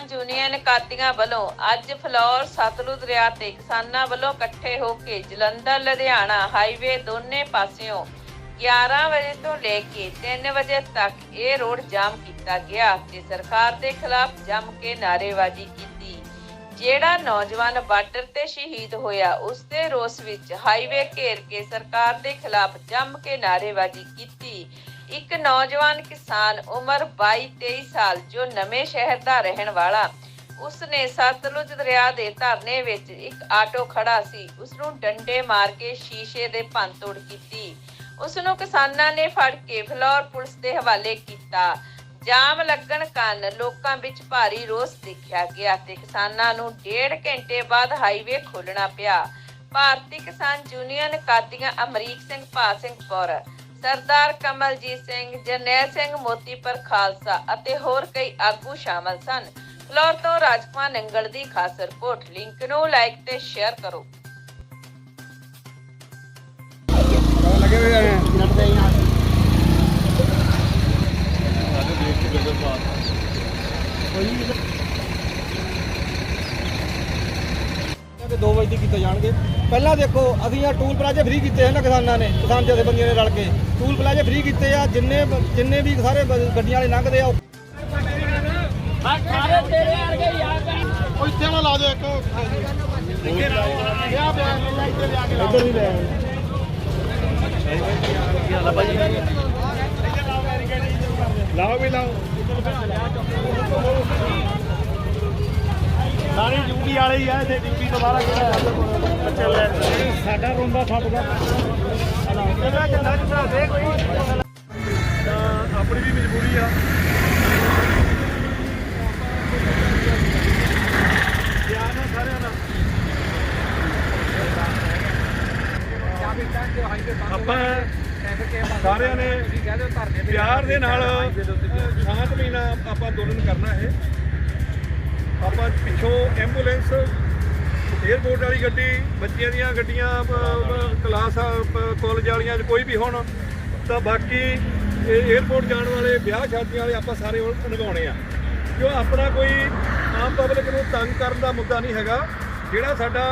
ਕਿਸਾਨ ਯੂਨੀਅਨ ਕਾਦੀਆਂ ਵੱਲੋਂ ਅੱਜ ਫਲੌਰ ਸਤਲੁਜ ਦਰਿਆ ਤੇ ਕਿਸਾਨਾਂ ਵੱਲੋਂ ਇਕੱਠੇ ਹੋ ਕੇ ਜਲੰਧਰ, ਲੁਧਿਆਣਾ ਹਾਈਵੇ ਦੋਨੇ ਪਾਸਿਓਂ 11 ਵਜੇ ਤੋਂ ਲੈ ਕੇ 3 ਵਜੇ ਤੱਕ ਇਹ ਰੋਡ ਜਾਮ ਕੀਤਾ ਗਿਆ ਤੇ ਸਰਕਾਰ ਦੇ ਖਿਲਾਫ ਜੰਮ ਕੇ ਨਾਅਰੇਬਾਜ਼ੀ ਕੀਤੀ। ਜਿਹੜਾ ਨੌਜਵਾਨ ਬਾਰਡਰ ਤੇ ਸ਼ਹੀਦ ਹੋਇਆ ਉਸ ਦੇ ਰੋਸ ਵਿੱਚ ਹਾਈਵੇ ਘੇਰ ਕੇ ਸਰਕਾਰ ਦੇ ਖਿਲਾਫ ਜੰਮ ਕੇ ਨਾਅਰੇਬਾਜ਼ੀ ਕੀਤੀ। ਇੱਕ ਨੌਜਵਾਨ ਕਿਸਾਨ ਉਮਰ 22-23 ਸਾਲ, ਜੋ ਨਵੇਂ ਸ਼ਹਿਰ ਦਾ ਰਹਿਣ ਵਾਲਾ ਉਸ ਨੇ ਸਤਲੁਜ ਦਰਿਆ ਦੇ ਧਰਨੇ ਵਿੱਚ ਇੱਕ ਆਟੋ ਖੜਾ ਸੀ। ਉਸ ਨੂੰ ਡੰਡੇ ਮਾਰ ਕੇ ਸ਼ੀਸ਼ੇ ਦੇ ਭੰਨਤੋੜ ਕੀਤੀ। ਉਸ ਨੂੰ ਕਿਸਾਨਾਂ ਨੇ ਫੜ ਕੇ ਫਲੋਰ ਪੁਲਿਸ ਦੇ ਹਵਾਲੇ ਕੀਤਾ। ਜਾਮ ਲੱਗਣ ਕਾਰਨ ਲੋਕਾਂ ਵਿੱਚ ਭਾਰੀ ਰੋਸ ਦੇਖਿਆ ਗਿਆ ਤੇ ਕਿਸਾਨਾਂ ਨੂੰ ਡੇਢ ਘੰਟੇ ਬਾਅਦ ਹਾਈਵੇ ਖੋਲਣਾ ਪਿਆ। ਭਾਰਤੀ ਕਿਸਾਨ ਯੂਨੀਅਨ ਕਾਦੀਆਂ ਅਮਰੀਕ ਸਿੰਘ ਭਾਸਿੰਘਪੁਰ ਸਰਦਾਰ ਕਮਲਜੀਤ ਸਿੰਘ, ਜਰਨੈਲ ਸਿੰਘ ਮੋਤੀਪੁਰ ਖਾਲਸਾ ਅਤੇ ਹੋਰ ਕਈ ਆਗੂ ਸ਼ਾਮਲ ਸਨ। ਫਲੋਰ ਤੋਂ ਰਾਜਕੁਮਾਰ ਨੰਗਲ ਦੀ ਖਾਸ ਰਿਪੋਰਟ। ਲਿੰਕ ਨੂੰ ਲਾਈਕ ਤੇ ਸ਼ੇਅਰ ਕਰੋ। ਲੱਗੇ ਹੋਏ ਆ 2 ਵਜੇ ਕੀਤਾ ਜਾਣਗੇ। ਪਹਿਲਾਂ ਦੇਖੋ, ਅਸੀਂ ਆ ਟੂਲ ਪਲਾਜ਼ੇ ਫ੍ਰੀ ਕੀਤੇ ਹਨ ਕਿਸਾਨਾਂ ਨੇ, ਕਿਸਾਨ ਜਥੇਬੰਦੀਆਂ ਨੇ ਰਲ ਕੇ। ਟੂਲ ਪਲਾਜ਼ੇ ਫ੍ਰੀ ਕੀਤੇ ਆ, ਜਿੰਨੇ ਜਿੰਨੇ ਵੀ ਸਾਰੇ ਗੱਡੀਆਂ ਵਾਲੇ ਲੰਘਦੇ ਆ, ਉਹ ਉਹ ਇੱਥੇ ਨਾ ਲਾ ਦਿਓ ਇੱਕ। ਇੱਧਰ ਵੀ ਲੈ ਲਾਓ ਵੀ ਲਾਓ। ਸਾਰੇ ਡਿਊਟੀ ਵਾਲੇ ਹੀ ਆ ਇੱਥੇ ਡਿਊਟੀ ਤੋਂ ਬਾਹਰ ਕਿਹੜਾ ਚੱਲ ਸਾਡਾ ਰੋਂਦਾ ਫੱਟਦਾ ਇਹਦਾ ਚੰਦਾ ਚੜਾ ਦੇ ਕੋਈ। ਤਾਂ ਆਪਣੀ ਵੀ ਮਜਬੂਰੀ ਆ। ਧਿਆਨ ਨਾਲ ਸਾਰਿਆਂ ਦਾ। ਆਪਾਂ ਸਾਰਿਆਂ ਨੇ ਪਿਆਰ ਦੇ ਨਾਲ ਸ਼ਾਂਤਮਈ ਨਾਲ ਆਪਾਂ ਅੰਦੋਲਨ ਕਰਨਾ ਹੈ ਆਪਾਂ ਪਿੱਛੋਂ ਐਂਬੂਲੈਂਸ, ਏਅਰਪੋਰਟ ਵਾਲੀ ਗੱਡੀ, ਬੱਚਿਆਂ ਦੀਆਂ ਗੱਡੀਆਂ ਕਲਾਸ ਕਾਲਜ ਵਾਲੀਆਂ ਕੋਈ ਵੀ ਹੋਣ, ਤਾਂ ਬਾਕੀ ਏਅਰਪੋਰਟ ਜਾਣ ਵਾਲੇ, ਵਿਆਹ ਸ਼ਾਦੀਆਂ ਵਾਲੇ ਆਪਾਂ ਸਾਰੇ ਲਗਾਉਣੇ ਆ। ਕਿਉਂ ਆਪਣਾ ਕੋਈ ਆਮ ਪਬਲਿਕ ਨੂੰ ਤੰਗ ਕਰਨ ਦਾ ਮੁੱਦਾ ਨਹੀਂ ਹੈਗਾ, ਜਿਹੜਾ ਸਾਡਾ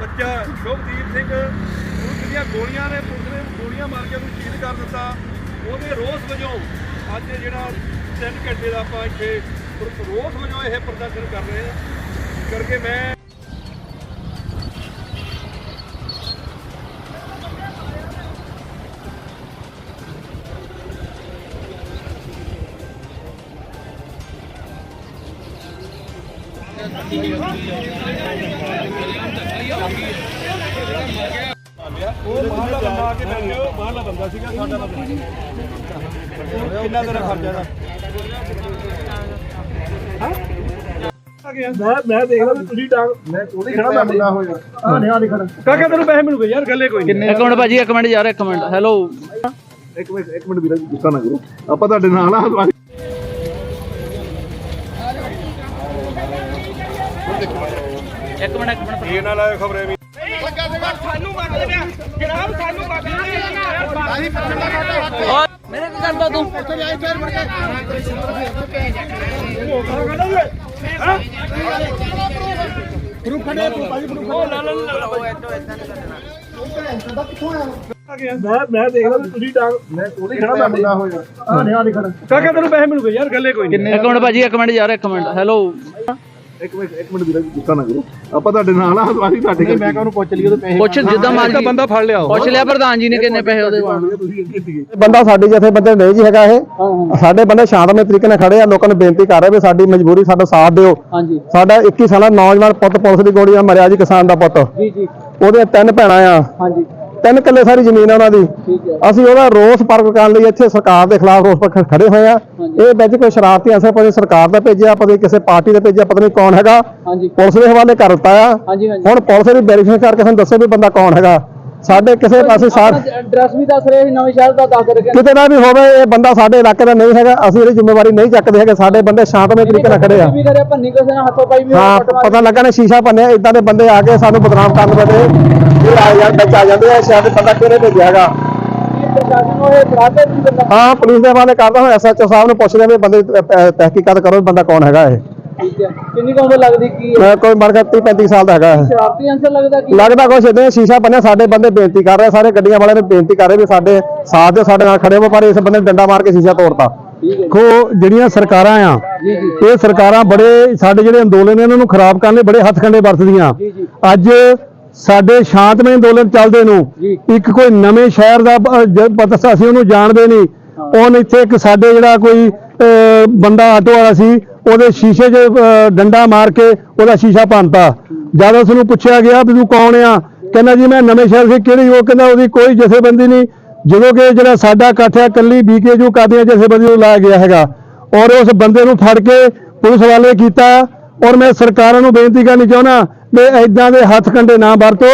ਬੱਚਾ ਸ਼ੋਭਦੀਪ ਸਿੰਘ ਨੂੰ ਜਿਹੜੀਆਂ ਗੋਲੀਆਂ ਨੇ, ਪੁਲਿਸ ਨੇ ਗੋਲੀਆਂ ਮਾਰ ਕੇ ਉਹਨੂੰ ਸ਼ਹੀਦ ਕਰ ਦਿੱਤਾ, ਉਹਦੇ ਰੋਸ ਵਜੋਂ ਅੱਜ ਜਿਹੜਾ 3 ਘੰਟੇ ਦਾ ਆਪਾਂ ਇੱਥੇ ਰੋਸ ਵਜੋਂ ਇਹ ਪ੍ਰਦਰਸ਼ਨ ਕਰ ਰਹੇ ਹਾਂ ਕਰਕੇ ਮੈਂ ਉਹ ਬਾਹਰਲਾ ਬੰਦਾ ਆ ਕੇ ਬੈਠੇ ਉਹ ਬਾਹਰਲਾ ਬੰਦਾ ਸੀਗਾ, ਸਾਡਾ ਬੰਦਾ। ਕਿੰਨਾ ਤੇਰਾ ਖਰਚਾ ਦਾ ਮੈਂ ਮੈਂ ਦੇਖ ਲਾ ਤੁਸੀਂ ਡਾਂਗ ਮੈਂ ਉਹਦੇ ਖੜਾ ਮੈਂ ਬੰਦਾ ਹੋ ਜਾ ਆ ਨਿਆ ਦੇ ਖੜਾ। ਕਾਕਾ ਤੈਨੂੰ ਪੈਸੇ ਮਿਲੂਗੇ ਯਾਰ ਗੱਲੇ ਕੋਈ ਨਹੀਂ। ਇੱਕ ਮਿੰਟ ਭਾਜੀ ਇੱਕ ਮਿੰਟ ਯਾਰ ਇੱਕ ਮਿੰਟ। ਹੈਲੋ ਇੱਕ ਮਿੰਟ ਇੱਕ ਮਿੰਟ ਵੀਰਾ ਗੁੱਸਾ ਨਾ ਕਰੋ। ਆਪਾਂ ਤੁਹਾਡੇ ਨਾਲ ਆ ਇੱਕ ਮਿੰਟ ਇੱਕ ਮਿੰਟ। ਇਹ ਨਾਲ ਆਏ ਖਬਰੇ ਵੀ। ਮੇਰੇ ਕੀ ਕਰਦਾ ਤੂੰ? ਮੈਂ ਮੈਂ ਦੇਖ ਲਾ ਤੁਸੀਂ ਡਾਂਗ ਮੈਂ ਉਹਦੇ ਖੜਾ ਮੈਂ ਬੰਦਾ ਹੋ ਜਾ ਆ ਨਿਆ ਦੇ ਖੜਾ ਕਾਕਾ ਤੈਨੂੰ ਪੈਸੇ ਮਿਲੂਗੇ ਯਾਰ ਗੱਲੇ ਕੋਈ ਨਹੀਂ। ਇੱਕ ਮਿੰਟ ਭਾਜੀ ਇੱਕ ਮਿੰਟ ਯਾਰ ਇੱਕ ਮਿੰਟ। ਹੈਲੋ ਇੱਕ ਮਿੰਟ ਇੱਕ ਮਿੰਟ ਵੀਰਾ ਗੁੱਸਾ ਨਾ ਕਰੋ। ਆਪਾਂ ਤੁਹਾਡੇ ਨਾਲ ਆ ਅਸੀਂ ਤੁਹਾਡੇ ਮੈਂ ਕਾਹਨੂੰ ਪੁੱਛ ਲਈ ਉਹਦੇ ਪੈਸੇ ਪੁੱਛ ਜਿੱਦਾਂ ਮਰਜ਼ੀ। ਬੰਦਾ ਫੜ ਲਿਆ ਪੁੱਛ ਲਿਆ ਪ੍ਰਧਾਨ ਜੀ ਨੇ ਕਿੰਨੇ ਪੈਸੇ ਉਹਦੇ ਵਾਂ ਤੁਸੀਂ ਅੱਗੇ ਸੀਗੇ। ਬੰਦਾ ਸਾਡੇ ਜਥੇ ਬੰਦੇ ਨਹੀਂ ਜੀ ਹੈਗਾ ਇਹ। ਸਾਡੇ ਬੰਦੇ ਸ਼ਾਂਤਮਈ ਤਰੀਕੇ ਨਾਲ ਖੜੇ ਆ ਲੋਕਾਂ ਨੂੰ ਬੇਨਤੀ ਕਰ ਰਹੇ ਵੀ ਸਾਡੀ ਮਜਬੂਰੀ ਸਾਡਾ ਸਾਥ ਦਿਓ। ਹਾਂਜੀ। ਸਾਡਾ 21 ਸਾਲਾ ਨੌਜਵਾਨ ਪੁੱਤ ਪੁਲਿਸ ਦੀ ਗੋਲੀ ਨਾਲ ਮਰਿਆ ਜੀ ਕਿਸਾਨ ਦਾ ਪੁੱਤ। ਜੀ ਜੀ। ਉਹਦੇ ਤਿੰਨ ਭੈਣਾਂ ਆ। ਹਾਂਜੀ। ਤਿੰਨ ਕਿੱਲੇ ਸਾਰੀ ਜ਼ਮੀਨ ਆ ਉਹਨਾਂ ਦੀ। ਅਸੀਂ ਉਹਦਾ ਰੋਸ ਪ੍ਰਗਟ ਕਰਨ ਲਈ ਇੱਥੇ ਸਰਕਾਰ ਦੇ ਖਿਲਾਫ ਰੋਸ ਪ੍ਰਗਟ ਖੜੇ ਹੋਏ ਆ। ਇਹ ਵਿੱਚ ਕੋਈ ਸ਼ਰਾਰਤੀ ਅਸਰ ਪਤਾ ਸਰਕਾਰ ਦਾ ਭੇਜਿਆ ਪਤਾ ਕਿਸੇ ਪਾਰਟੀ ਦਾ ਭੇਜਿਆ ਪਤਾ ਨਹੀਂ ਕੌਣ ਹੈਗਾ। ਪੁਲਿਸ ਦੇ ਹਵਾਲੇ ਕਰ ਦਿੱਤਾ ਆ ਹੁਣ ਪੁਲਿਸ ਦੀ ਵੈਰੀਫਿਕੇਸ਼ਨ ਕਰਕੇ ਸਾਨੂੰ ਦੱਸੋ ਵੀ ਬੰਦਾ ਕੌਣ ਹੈਗਾ। ਸਾਡੇ ਕਿਸੇ ਪਾਸੇ ਸਾਰ ਐਡਰੈਸ ਵੀ ਦੱਸ ਰਹੇ ਸੀ ਨਵੇਂ ਸ਼ਹਿਰ ਦਾ ਦੱਸ ਰਹੇ ਕਿਤੇ ਨਾ ਵੀ ਹੋਵੇ ਇਹ ਬੰਦਾ ਸਾਡੇ ਇਲਾਕੇ ਦਾ ਨਹੀਂ ਹੈਗਾ ਅਸੀਂ ਇਹਦੀ ਜ਼ਿੰਮੇਵਾਰੀ ਨਹੀਂ ਚੱਕਦੇ ਹੈਗੇ ਸਾਡੇ ਬੰਦੇ ਸ਼ਾਂਤਮਈ ਤਰੀਕੇ ਨਾਲ ਖੜੇ ਆ। ਵੀ ਕਰਿਆ ਭੰਨੀ ਕਿਸੇ ਨਾਲ ਹੱਥੋਂ ਪਾਈ ਵੀ ਹਾਂ ਪਤਾ ਲੱਗਾ ਨੇ ਸ਼ੀਸ਼ਾ ਭੰਨਿਆ ਇਦਾਂ ਦੇ ਬੰਦੇ ਆ ਕੇ ਸਾਨੂੰ ਬਦਨਾਮ ਕਰਨ ਬਦੇ ਇਹ ਆ ਯਾਰ ਵਿੱਚ ਆ ਜਾਂਦੇ ਆ ਸ਼ਾਇਦ ਬੰਦਾ ਕਿਹਨੇ ਭੇਜਿਆ ਹੈਗਾ? ਹਾਂ ਪੁਲਿਸ ਦੇ ਹਵਾਲੇ ਕਰਦਾ ਹਾਂ ਐਸਐਚਓ ਸਾਹਿਬ ਨੂੰ ਪੁੱਛਦੇ ਵੀ ਬੰਦੇ ਦੀ, ਤਹਿਕੀਕਾਤ ਕਰੋ ਬੰਦਾ ਕੌਣ ਹੈਗਾ ਇਹ। ਠੀਕ ਹੈ। ਕਿੰਨੀ ਕੁ ਉਮਰ ਲੱਗਦੀ ਕੀ ਹੈ? ਮੈਂ ਕੋਈ ਮਰ ਗਿਆ 30 35 ਸਾਲ ਦਾ ਹੈਗਾ। ਇਹ। ਸ਼ਰਾਰਤੀ ਅੰਸਰ ਲੱਗਦਾ ਕੀ ਲੱਗਦਾ ਕੁਛ ਇਦਾਂ ਸ਼ੀਸ਼ਾ ਬੰਨਿਆ ਸਾਡੇ ਬੰਦੇ ਬੇਨਤੀ ਕਰ ਰਹੇ ਸਾਰੇ ਗੱਡੀਆਂ ਵਾਲਿਆਂ ਨੇ ਬੇਨਤੀ ਕਰ ਰਹੇ ਵੀ ਸਾਡੇ ਸਾਥ ਦਿਓ ਸਾਡੇ ਨਾਲ ਖੜੇ ਹੋ ਪਰ ਇਸ ਬੰਦੇ ਨੇ ਡੰਡਾ ਮਾਰ ਕੇ ਸ਼ੀਸ਼ਾ ਤੋੜਤਾ। ਠੀਕ ਹੈ ਦੇਖੋ ਜਿਹੜੀਆਂ ਸਰਕਾਰਾਂ ਆ ਜੀ ਜੀ ਇਹ ਸਰਕਾਰਾਂ ਬੜੇ ਸਾਡੇ ਜਿਹੜੇ ਅੰਦੋਲਨ ਨੇ ਇਹਨਾਂ ਨੂੰ ਖਰਾਬ ਕਰਨ ਲਈ ਬੜੇ ਹੱਥਕੰਡੇ ਵਰਤਦੀਆਂ। ਜੀ ਜੀ। ਅੱਜ ਸਾਡੇ ਸ਼ਾਂਤਮਈ ਅੰਦੋਲਨ ਚੱਲਦੇ ਨੂੰ। ਇੱਕ ਕੋਈ ਨਵੇਂ ਸ਼ਹਿਰ ਦਾ ਬ- ਜ- ਪਤਾ ਅਸੀਂ ਉਹਨੂੰ ਜਾਣਦੇ ਨਹੀਂ। ਉਹਨ ਇੱਥੇ ਇੱਕ ਸਾਡੇ ਜਿਹੜਾ ਕੋਈ ਬੰਦਾ ਆਟੋ ਵਾਲਾ ਸੀ, ਉਹਦੇ ਸ਼ੀਸ਼ੇ 'ਚ ਡੰਡਾ ਮਾਰ ਕੇ ਉਹਦਾ ਸ਼ੀਸ਼ਾ ਭੰਨਤਾ। ਜਦ ਉਸ ਨੂੰ ਪੁੱਛਿਆ ਗਿਆ ਵੀ ਤੂੰ ਕੌਣ ਆ, ਕਹਿੰਦਾ ਜੀ ਮੈਂ ਨਵੇਂ ਸ਼ਹਿਰ ਸੀ, ਕਿਹੜੀ ਉਹ ਕਹਿੰਦਾ ਉਹਦੀ ਕੋਈ ਜਥੇਬੰਦੀ ਨਹੀਂ। ਜਦੋਂ ਕਿ ਜਿਹੜਾ ਸਾਡਾ ਇਕੱਠ ਹੈ ਕੱਲੀ ਬੀਕੇਯੂ ਕਾਦੀਆਂ ਜਥੇਬੰਦੀ ਨੂੰ ਲਾਇਆ ਗਿਆ ਹੈਗਾ। ਔਰ ਉਸ ਬੰਦੇ ਨੂੰ ਫੜ ਕੇ ਪੁਲਿਸ ਵਾਲੇ ਕੀਤਾ, ਔਰ ਮੈਂ ਸਰਕਾਰਾਂ ਨੂੰ ਬੇਨਤੀ ਕਰਨੀ ਚਾਹੁੰਦਾ, ਵੀ ਐਦਾਂ ਦੇ ਹੱਥ ਕੰਡੇ ਨਾ ਵਰਤੋ,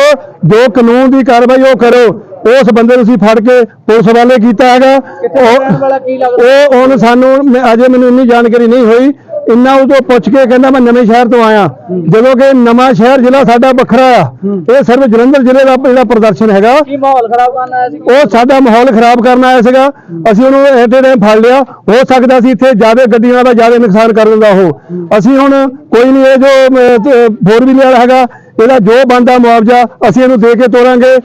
ਜੋ ਕਾਨੂੰਨ ਦੀ ਕਾਰਵਾਈ ਉਹ ਕਰੋ। ਉਸ ਬੰਦੇ ਨੂੰ ਅਸੀਂ ਫੜ ਕੇ ਪੁਲਿਸ ਵਾਲੇ ਕੀਤਾ ਹੈਗਾ। ਉਹ ਉਹ ਹੁਣ ਸਾਨੂੰ ਅਜੇ ਮੈਨੂੰ ਇੰਨੀ ਜਾਣਕਾਰੀ ਨਹੀਂ ਹੋਈ। ਇੰਨਾ ਉਹ ਤੋਂ ਪੁੱਛ ਕੇ ਕਹਿੰਦਾ ਮੈਂ ਨਵੇਂ ਸ਼ਹਿਰ ਤੋਂ ਆਇਆ। ਜਦੋਂ ਕਿ ਨਵਾਂ ਸ਼ਹਿਰ ਜ਼ਿਲ੍ਹਾ ਸਾਡਾ ਵੱਖਰਾ ਆ। ਇਹ ਸਿਰਫ ਜਲੰਧਰ ਜ਼ਿਲ੍ਹੇ ਦਾ ਜਿਹੜਾ ਪ੍ਰਦਰਸ਼ਨ ਹੈਗਾ। ਕੀ ਮਾਹੌਲ ਖਰਾਬ ਕਰਨ ਆਇਆ ਸੀ? ਉਹ ਸਾਡਾ ਮਾਹੌਲ ਖਰਾਬ ਕਰਨ ਆਇਆ ਸੀਗਾ। ਅਸੀਂ ਉਹਨੂੰ ਐਟੇ ਟਾਈਮ ਫੜ ਲਿਆ। ਹੋ ਸਕਦਾ ਸੀ ਇੱਥੇ ਜ਼ਿਆਦਾ ਗੱਡੀਆਂ ਦਾ ਜ਼ਿਆਦਾ ਨੁਕਸਾਨ ਕਰ ਦਿੰਦਾ ਉਹ। ਅਸੀਂ ਹੁਣ ਕੋਈ ਨਹੀਂ ਇਹ ਜੋ ਫੋਰ ਵੀਲਰ ਹੈਗਾ ਇਹਦਾ ਜੋ ਬਣਦਾ ਮੁਆਵਜ਼ਾ ਅਸੀਂ ਇਹਨੂੰ ਦੇ ਕੇ ਤੋਰਾਂਗੇ।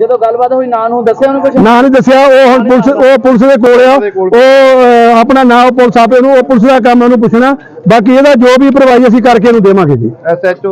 ਜਦੋਂ ਗੱਲਬਾਤ ਹੋਈ ਨਾਂ ਨੂੰ ਦੱਸਿਆ ਉਹਨੂੰ ਕੁਝ ਨਾਂ ਨਹੀਂ ਦੱਸਿਆ ਉਹ ਹੁਣ ਪੁਲਿਸ ਉਹ ਪੁਲਿਸ ਦੇ ਕੋਲ ਆ। ਉਹ ਅਹ, ਆਪਣਾ ਨਾਂ ਉਹ ਪੁਲਿਸ ਆਪੇ ਨੂੰ ਉਹ ਪੁਲਿਸ ਦਾ ਕੰਮ ਉਹਨੂੰ ਪੁੱਛਣਾ। ਬਾਕੀ ਇਹਦਾ ਜੋ ਵੀ ਭਰਵਾਈ ਅਸੀਂ ਕਰਕੇ ਇਹਨੂੰ ਦੇਵਾਂਗੇ ਜੀ। ਐਸਐਚਓ